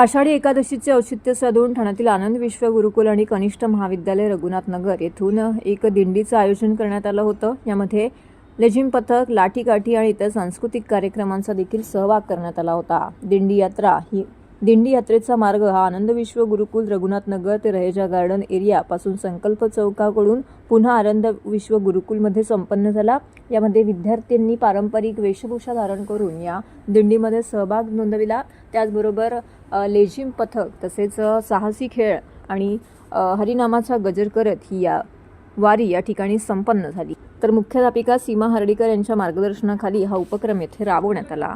आषाढी एकादशीचे औचित्य साधून ठाण्यातील आनंद विश्व गुरुकुल आणि कनिष्ठ महाविद्यालय रघुनाथ नगर येथून एक दिंडीचं आयोजन करण्यात आलं होतं. यामध्ये लेझिम पथक लाठीकाठी आणि इतर सांस्कृतिक कार्यक्रमांचा देखील सहभाग करण्यात आला होता. दिंडी यात्रा ही दिंडी यात्रेचा मार्ग हा आनंद विश्व गुरुकुल रघुनाथ नगर ते रहेजा गार्डन एरियापासून संकल्प चौकाकडून पुन्हा आनंद विश्व गुरुकुलमध्ये संपन्न झाला. यामध्ये विद्यार्थ्यांनी पारंपरिक वेशभूषा धारण करून या दिंडीमध्ये सहभाग नोंदविला. त्याचबरोबर लेझिम पथक तसेच साहसी खेळ आणि हरिनामाचा गजर करत ही या वारी या ठिकाणी संपन्न झाली. तर मुख्याध्यापिका सीमा हर्डीकर यांच्या मार्गदर्शनाखाली हा उपक्रम येथे राबवण्यात आला.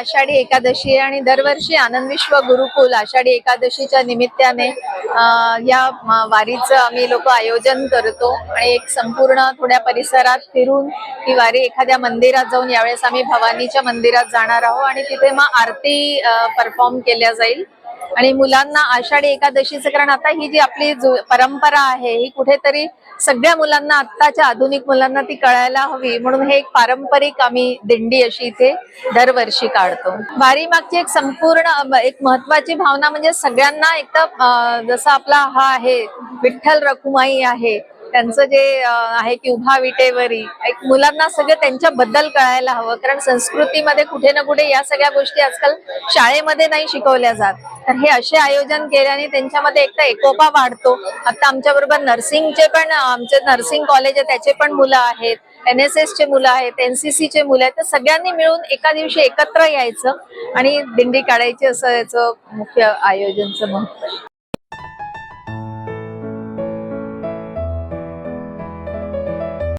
आषाढी एकादशी आहे आणि दरवर्षी आनंद विश्व गुरुकुल आषाढी एकादशीच्या निमित्ताने या वारीचं आम्ही लोक आयोजन करतो आणि एक संपूर्ण थोड्या परिसरात फिरून ही वारी एखाद्या मंदिरात जाऊन यावेळेस आम्ही भवानीच्या मंदिरात जाणार आहोत आणि तिथे मग आरती परफॉर्म केल्या जाईल. आणि मुलांना आषाढी एकादशीचं कारण आता ही जी आपली परंपरा आहे ही कुठेतरी सगळ्या मुलांना आत्ताच्या आधुनिक मुलांना ती कळायला हवी. म्हणून हे एक पारंपरिक आम्ही दिंडी अशी इथे दरवर्षी काढतो. वारी मागची एक संपूर्ण एक महत्वाची भावना म्हणजे सगळ्यांना एक तर जसा आपला हा आहे विठ्ठल रखुमाई आहे त्यांचं जे आहे की उभा विटेवरी एक मुलांना सगळं त्यांच्याबद्दल कळायला हवं. कारण संस्कृतीमध्ये कुठे ना कुठे या सगळ्या गोष्टी आजकाल शाळेमध्ये नाही शिकवल्या जात. तर हे असे आयोजन केल्याने त्यांच्यामध्ये एक तर एकोपा वाढतो. आता आमच्या बरोबर नर्सिंगचे पण आमचे नर्सिंग कॉलेज आहे त्याचे पण मुलं आहेत. एन एस एस चे मुलं आहेत एनसीसी चे मुलं आहेत. तर सगळ्यांनी मिळून एका दिवशी एकत्र यायचं आणि दिंडी काढायची असं याचं मुख्य आयोजनचं महत्त्व